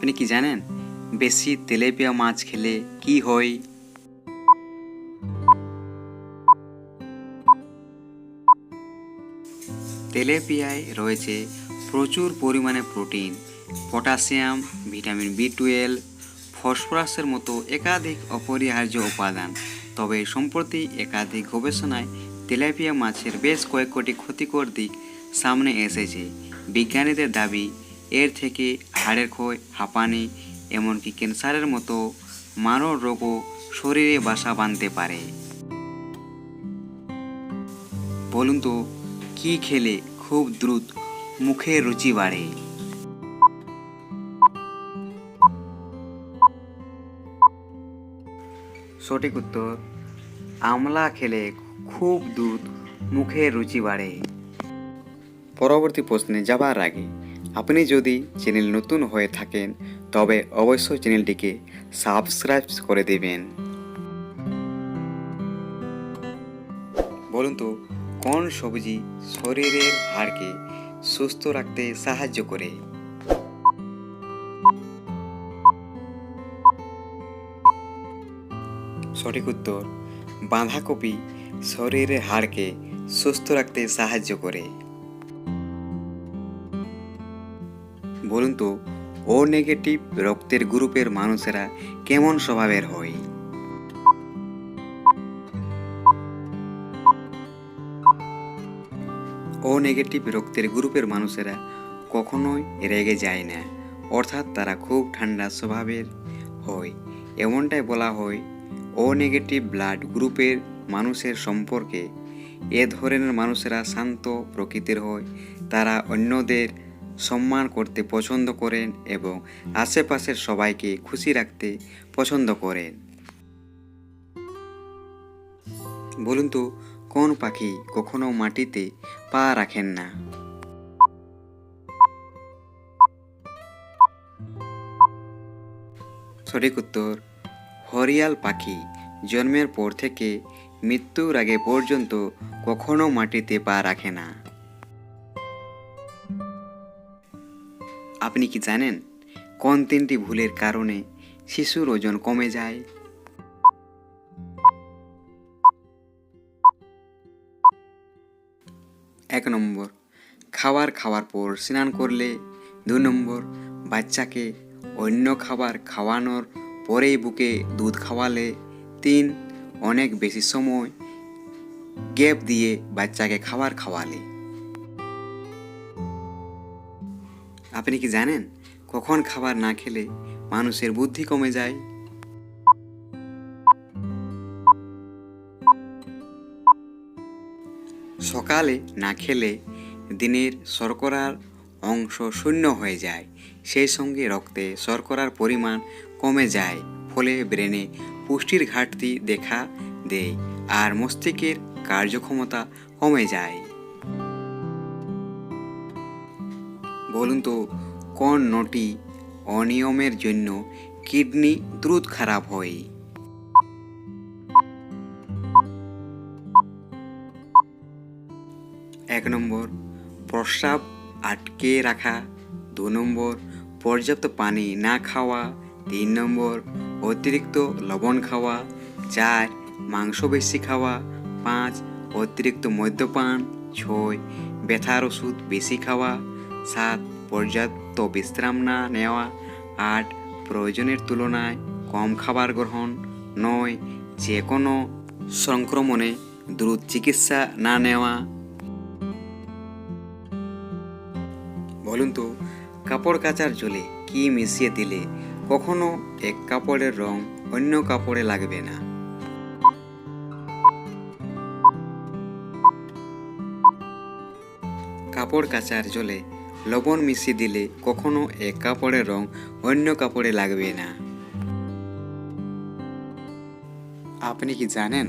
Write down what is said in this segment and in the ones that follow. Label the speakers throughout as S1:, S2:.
S1: আপনি কি জানেন বেশি তেলেপিয়া মাছ খেলে কি হয়? তেলেপিয়ায় রয়েছে প্রচুর পরিমাণে protein, potassium, vitamin B twelve, ফসফরাসের মতো একাধিক অপরিহার্য উপাদান। তবে সম্প্রতি একাধিক গবেষণায় তেলাপিয়া মাছের বেশ কয়েক কোটি ক্ষতিকর দিক সামনে এসেছে। বিজ্ঞানীদের দাবি এর থেকে হাড়ের ক্ষয়, হাঁপানি, এমনকি ক্যান্সারের মতো মানব রোগও শরীরে বাসা বাঁধতে পারে। বলুন তো, কি খেলে খুব দ্রুত মুখে রুচি বাড়ে? সঠিক উত্তর, আমলা খেলে খুব দ্রুত মুখে রুচি বাড়ে। পরবর্তী প্রশ্নে যাবার আগে আপনি যদি চ্যানেল নতুন হয়ে থাকেন, তবে অবশ্যই চ্যানেলটিকে সাবস্ক্রাইব করে দেবেন। বলুন তো, কোন সবজি শরীরের হাড়কে সুস্থ রাখতে সাহায্য করে? সঠিক উত্তর, বাঁধাকপি শরীরের হাড়কে সুস্থ রাখতে সাহায্য করে। বলুন তো, ও নেগেটিভ রক্তের গ্রুপের মানুষেরা কেমন স্বভাবের হয়? ও নেগেটিভ রক্তের গ্রুপের মানুষেরা কখনোই রেগে যায় না, অর্থাৎ তারা খুব ঠান্ডা স্বভাবের হয়। এমনটাই বলা হয়, ও নেগেটিভ ব্লাড গ্রুপের মানুষের সম্পর্কে। এ ধরনের মানুষেরা শান্ত প্রকৃতির হয়, তারা অন্যদের সম্মান করতে পছন্দ করেন এবং আশেপাশের সবাইকে খুশি রাখতে পছন্দ করেন। বলুন তো, কোন পাখি কখনো মাটিতে পা রাখেন না? সঠিক উত্তর, হরিয়াল পাখি জন্মের পর থেকে মৃত্যুর আগে পর্যন্ত কখনো মাটিতে পা রাখে না। আপনি কি জানেন কোন তিনটি ভুলের কারণে শিশুর ওজন কমে যায়? এক নম্বর, খাবার খাওয়ার পর স্নান করলে। দু নম্বর, বাচ্চাকে অন্য খাবার খাওয়ানোর পরেই বুকে দুধ খাওয়ালে। তিন, অনেক বেশি সময় গ্যাপ দিয়ে বাচ্চাকে খাবার খাওয়ালে। আপনি কি জানেন কখন খাবার না খেলে মানুষের বুদ্ধি কমে যায়? সকালে না খেলে দিনের শর্করার অংশ শূন্য হয়ে যায়। সেই সঙ্গে রক্তে শর্করার পরিমাণ কমে যায়, ফলে ব্রেনে পুষ্টির ঘাটতি দেখা দেয় আর মস্তিষ্কের কার্যক্ষমতা কমে যায়। বলুন তো, কোন নটি অনিয়মের জন্য কিডনি দ্রুত খারাপ হয়? এক নম্বর, প্রস্রাব আটকে রাখা। দু নম্বর, পর্যাপ্ত পানি না খাওয়া। তিন নম্বর, অতিরিক্ত লবণ খাওয়া। চার মাংস বেশি খাওয়া। পাঁচ, অতিরিক্ত মদ্যপান। ছয়, ব্যথার ওষুধ বেশি খাওয়া। সাত, পর্যাপ্ত বিশ্রাম না নেওয়া, আট, প্রয়োজনের তুলনায় কম খাবার গ্রহণ, নয় যে কোনো সংক্রমণে দ্রুত চিকিৎসা না নেওয়া। বলুন তো, কাপড় কাচার জলে কি মিশিয়ে দিলে কখনো এক কাপড়ের রং অন্য কাপড়ে লাগবে না? কাপড় কাচার জলে লবণ মিশিয়ে দিলে কখনো এক কাপড়ের রং অন্য কাপড়ে লাগবে না। আপনি কি জানেন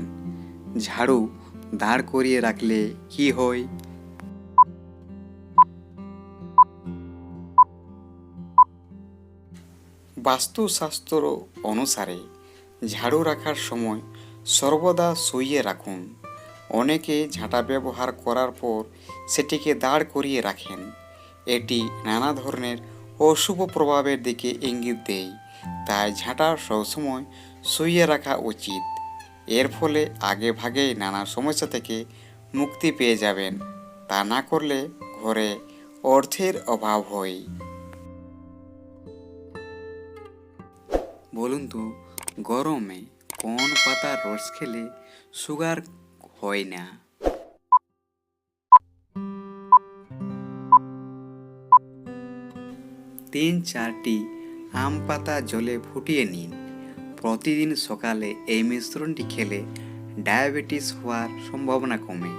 S1: ঝাড়ু দাঁড় করিয়ে রাখলে কি হয়? বাস্তুশাস্ত্র অনুসারে ঝাড়ু রাখার সময় সর্বদা শুইয়ে রাখুন। অনেকে ঝাঁটা ব্যবহার করার পর সেটিকে দাঁড় করিয়ে রাখেন। এটি নানা ধরনের অশুভ প্রভাবের দিকে ইঙ্গিত দেয়। তাই ঝাঁটা সবসময় শুইয়ে রাখা উচিত। এর ফলে আগে ভাগেই নানা সমস্যা থেকে মুক্তি পেয়ে যাবেন। তা না করলে ঘরে অর্থের অভাব হয়। বলুন তো, গরমে কোন পাতার রস খেলে সুগার হয় না? তিন চারটি আম পাতা জলে ফুটিয়ে নিন। প্রতিদিন সকালে এই মিশ্রণটি খেলে ডায়াবেটিস হওয়ার সম্ভাবনা কমে।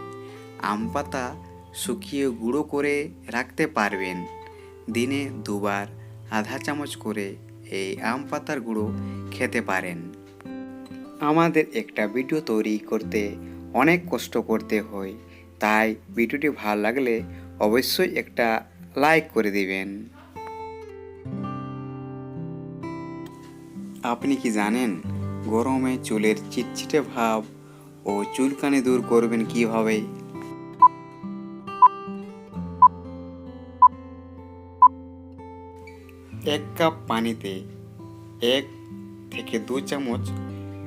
S1: আম পাতা শুকিয়ে গুঁড়ো করে রাখতে পারবেন। দিনে দুবার আধা চামচ করে এই আম পাতার গুঁড়ো খেতে পারেন। আমাদের একটা ভিডিও তৈরি করতে অনেক কষ্ট করতে হয়, তাই ভিডিওটি ভালো লাগলে অবশ্যই একটা লাইক করে দিবেন। আপনি কি জানেন, গরমে চুলের চিটচিটে ভাব ও চুলকানি দূর করবেন কীভাবে? এক কাপ পানিতে এক থেকে দু চামচ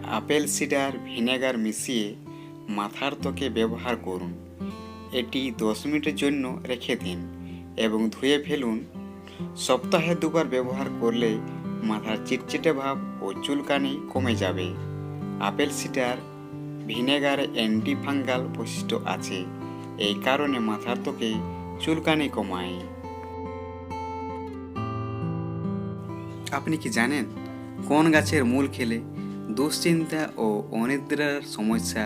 S1: আপেল সিডার ভিনেগার মিশিয়ে মাথার ত্বকে ব্যবহার করুন। এটি দশ মিনিটের জন্য রেখে দিন এবং ধুয়ে ফেলুন। সপ্তাহে দুবার ব্যবহার করলে মাথার চিটচিটে ভাব ও চুলকানি কমে যাবে। আপেল সিডার ভিনেগারে অ্যান্টিফাঙ্গাল বৈশিষ্ট্য আছে। এই কারণে মাথার ত্বকে চুলকানি কমায়। আপনি কি জানেন কোন গাছের মূল খেলে দুশ্চিন্তা ও অনিদ্রার সমস্যা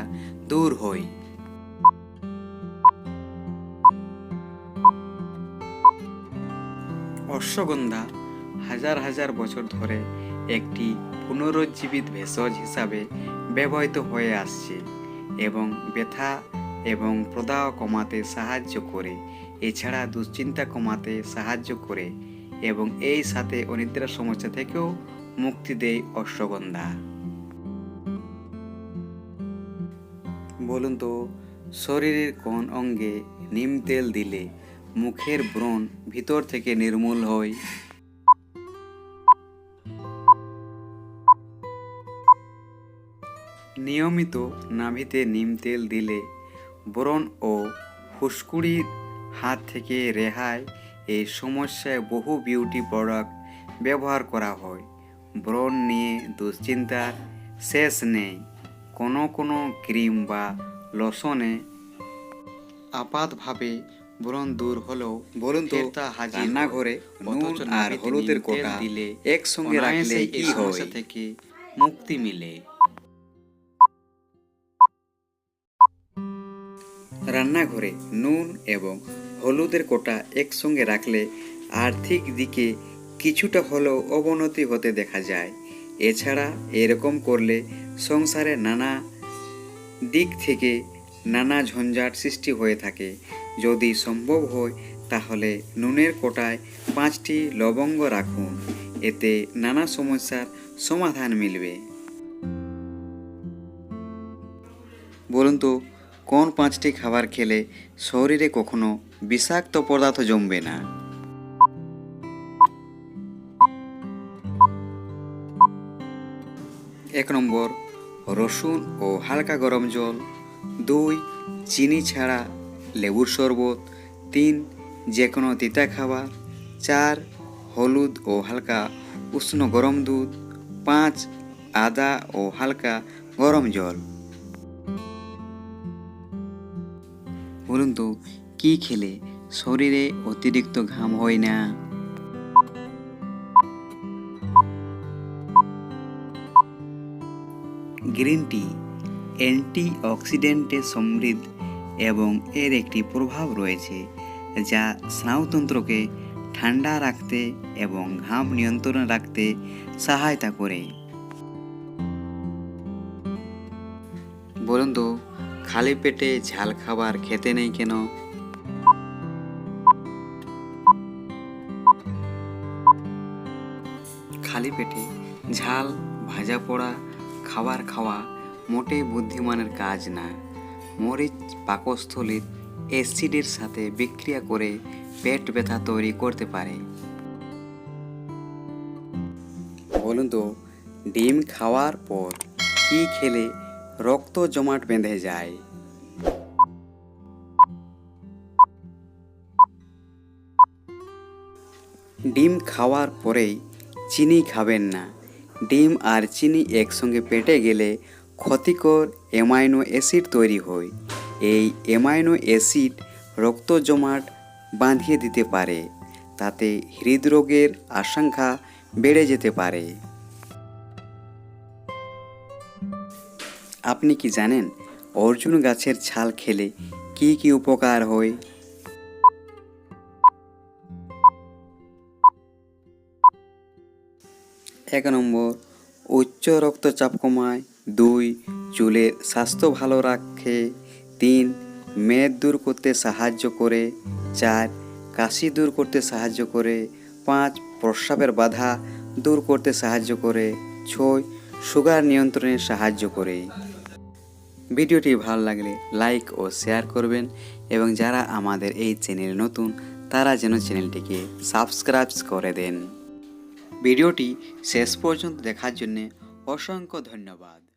S1: দূর হয়? অশ্বগন্ধা হাজার হাজার বছর ধরে একটি পুনরুজ্জীবিত ভেষজ হিসাবে ব্যবহৃত হয়ে আসছে এবং ব্যথা এবং প্রদাহ কমাতে সাহায্য করে, এছাড়া দুশ্চিন্তা কমাতে সাহায্য করে এবং এই সাথে অনিদ্রার সমস্যা থেকেও মুক্তি দেয় অশ্বগন্ধা। বলুন তো, শরীরের কোন অঙ্গে নিম তেল দিলে মুখের ব্রণ ভিতর থেকে নির্মূল হয়? নিয়মিত নাভিতে নিম তেল দিলে ব্রণ ও ফুসকুড়ির হাত থেকে রেহাই এই সমস্যায় বহু বিউটি প্রোডাক্ট ব্যবহার করা হয়। ব্রণ নিয়ে দুশ্চিন্তার শেষ নেই। কোনো কোনো ক্রিম বা লোশনে আপাতভাবে ব্রণ দূর হলেও বলুন তো রান্নাঘরে নুন আর হলুদের কোটা দিলে একসঙ্গে রাখলে কি হয়? থেকে মুক্তি মিলে। রান্নাঘরে নুন এবং হলুদের কোটা একসঙ্গে রাখলে আর্থিক দিকে কিছুটা হলেও অবনতি হতে দেখা যায়। এছাড়া এরকম করলে সংসারে নানা দিক থেকে নানা ঝঞ্ঝাট সৃষ্টি হয়ে থাকে। যদি সম্ভব হয়, তাহলে নুনের কোটায় পাঁচটি লবঙ্গ রাখুন। এতে নানা সমস্যার সমাধান মিলবে। বলুন তো কোন পাঁচটি খাবার খেলে শরীরে কখনো বিষাক্ত পদার্থ জমবে না? এক নম্বর, রসুন ও হালকা গরম জল। দুই, চিনি ছাড়া লেবুর শরবত। তিন যে কোনো তিতা খাবার। চার, হলুদ ও হালকা উষ্ণ গরম দুধ। পাঁচ, আদা ও হালকা গরম জল। বলুন তো কি খেলে শরীরে অতিরিক্ত ঘাম হয় না? গ্রিন টি অ্যান্টি অক্সিডেন্টে সমৃদ্ধ এবং এর একটি প্রভাব রয়েছে যা স্নায়ুতন্ত্রকে ঠান্ডা রাখতে এবং ঘাম নিয়ন্ত্রণে রাখতে সহায়তা করে। বলুন তো খালি পেটে ঝাল খাবার খেতে নেই কেন? খালি পেটে ঝাল, ভাজা পোড়া, খাবার খাওয়া মোটেই বুদ্ধিমানের কাজ না। মরিচ, পাকস্থলীর অ্যাসিডের সাথে বিক্রিয়া করে পেট ব্যথা তৈরি করতে পারে। বলুন তো, ডিম খাওয়ার পর কি খেলে রক্ত জমাট বেঁধে যায়। ডিম খাওয়ার পরেই চিনি খাবেন না। ডিম আর চিনি একসঙ্গে পেটে গেলে ক্ষতিকর অ্যামাইনো অ্যাসিড তৈরি হয়। এই অ্যামাইনো অ্যাসিড রক্ত জমাট বাঁধিয়ে দিতে পারে, তাতে হৃদরোগের আশঙ্কা বেড়ে যেতে পারে। আপনি কি জানেন অর্জুন গাছের ছাল খেলে কি কি উপকার হয়? এক নম্বর, উচ্চ রক্তচাপ কমায়। দুই চুলের স্বাস্থ্য ভালো রাখে। তিন, মেদ দূর করতে সাহায্য করে। চার, কাশি দূর করতে সাহায্য করে। পাঁচ, প্রস্রাবের বাধা দূর করতে সাহায্য করে। ছয়, সুগার নিয়ন্ত্রণে সাহায্য করে। ভিডিওটি ভালো লাগলে লাইক ও শেয়ার করবেন এবং যারা আমাদের এই চ্যানেল নতুন, তারা যেন চ্যানেলটিকে সাবস্ক্রাইব করে দেন। ভিডিওটি শেষ পর্যন্ত দেখার জন্যে অসংখ্য ধন্যবাদ।